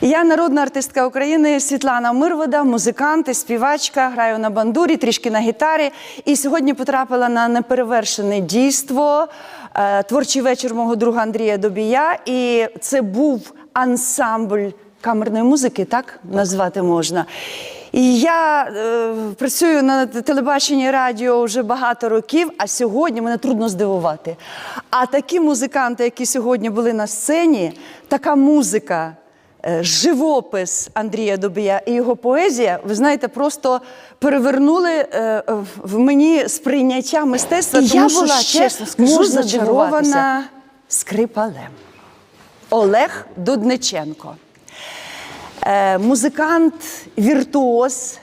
Я народна артистка України Світлана Мирвода, музикант і співачка, граю на бандурі, трішки на гітарі. І сьогодні потрапила на неперевершене дійство. е, Творчий вечір мого друга Андрія Добія. І це був ансамбль камерної музики, так назвати можна. І я е, працюю на телебаченні і радіо вже багато років, а сьогодні мене трудно здивувати. А такі музиканти, які сьогодні були на сцені, така музика, живопис Андрія Добія і його поезія, ви знаєте, просто перевернули е, в мені сприйняття мистецтва. І тому я що була, ще чесно скажу, зачарована зачарована скрипалем. Олег Дудниченко. Е, музикант, віртуоз.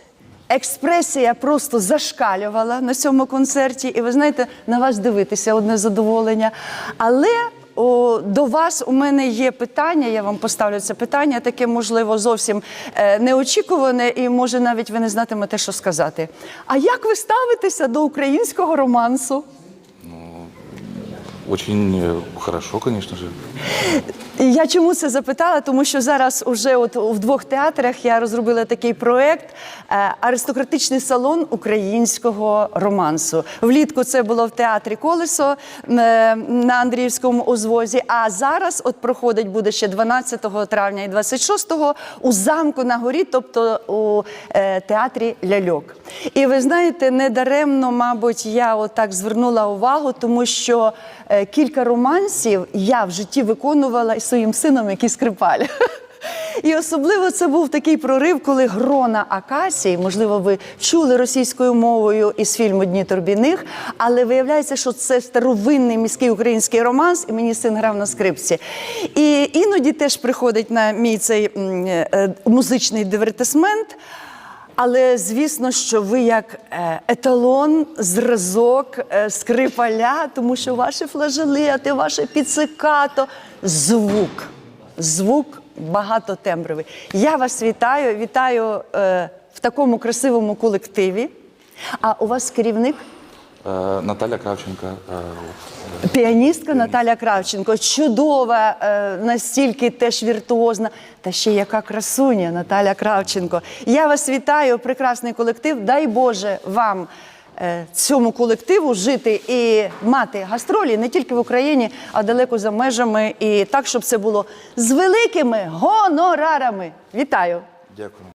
Експресія просто зашкалювала на цьому концерті, і ви знаєте, на вас дивитися одне задоволення. Але о, до вас у мене є питання. Я вам поставлю це питання, таке можливо зовсім е, неочікуване, і може навіть ви не знатимете, що сказати. А як ви ставитеся до українського романсу? Ну, Очень э, хорошо, конечно же. Я чому це запитала? Тому що зараз уже от в двох театрах я розробила такий проект е, аристократичний салон українського романсу. Влітку це було в театрі Колесо е, на Андріївському узвозі. А зараз от проходить буде ще 12 травня і 26-го у замку на горі, тобто у е, театрі Ляльок. І ви знаєте, недаремно, мабуть, я отак звернула увагу, тому що кілька романсів я в житті виконувала своїм сином, який скрипаль. І особливо це був такий прорив, коли грона Акації, можливо, ви чули російською мовою із фільму Дні Турбіних, але виявляється, що це старовинний міський український романс, і мені син грав на скрипці. І іноді теж приходить на мій цей е, музичний дивертисмент. Але звісно, що ви як е, еталон, зразок е, скрипаля, тому що ваші флажолети, ваше піцикато, звук, звук багатотембровий. Я вас вітаю, вітаю е, в такому красивому колективі. А у вас керівник? Э, Наталья Кравченко. э, Піаністка Наталя Кравченко, чудова, е, настільки теж віртуозна, та ще яка красуня Наталя Кравченко. Я вас вітаю, прекрасний колектив. Дай Боже вам е, цьому колективу жити і мати гастролі не тільки в Україні, а далеко за межами. І так, щоб це було з великими гонорарами. Вітаю! Дякую.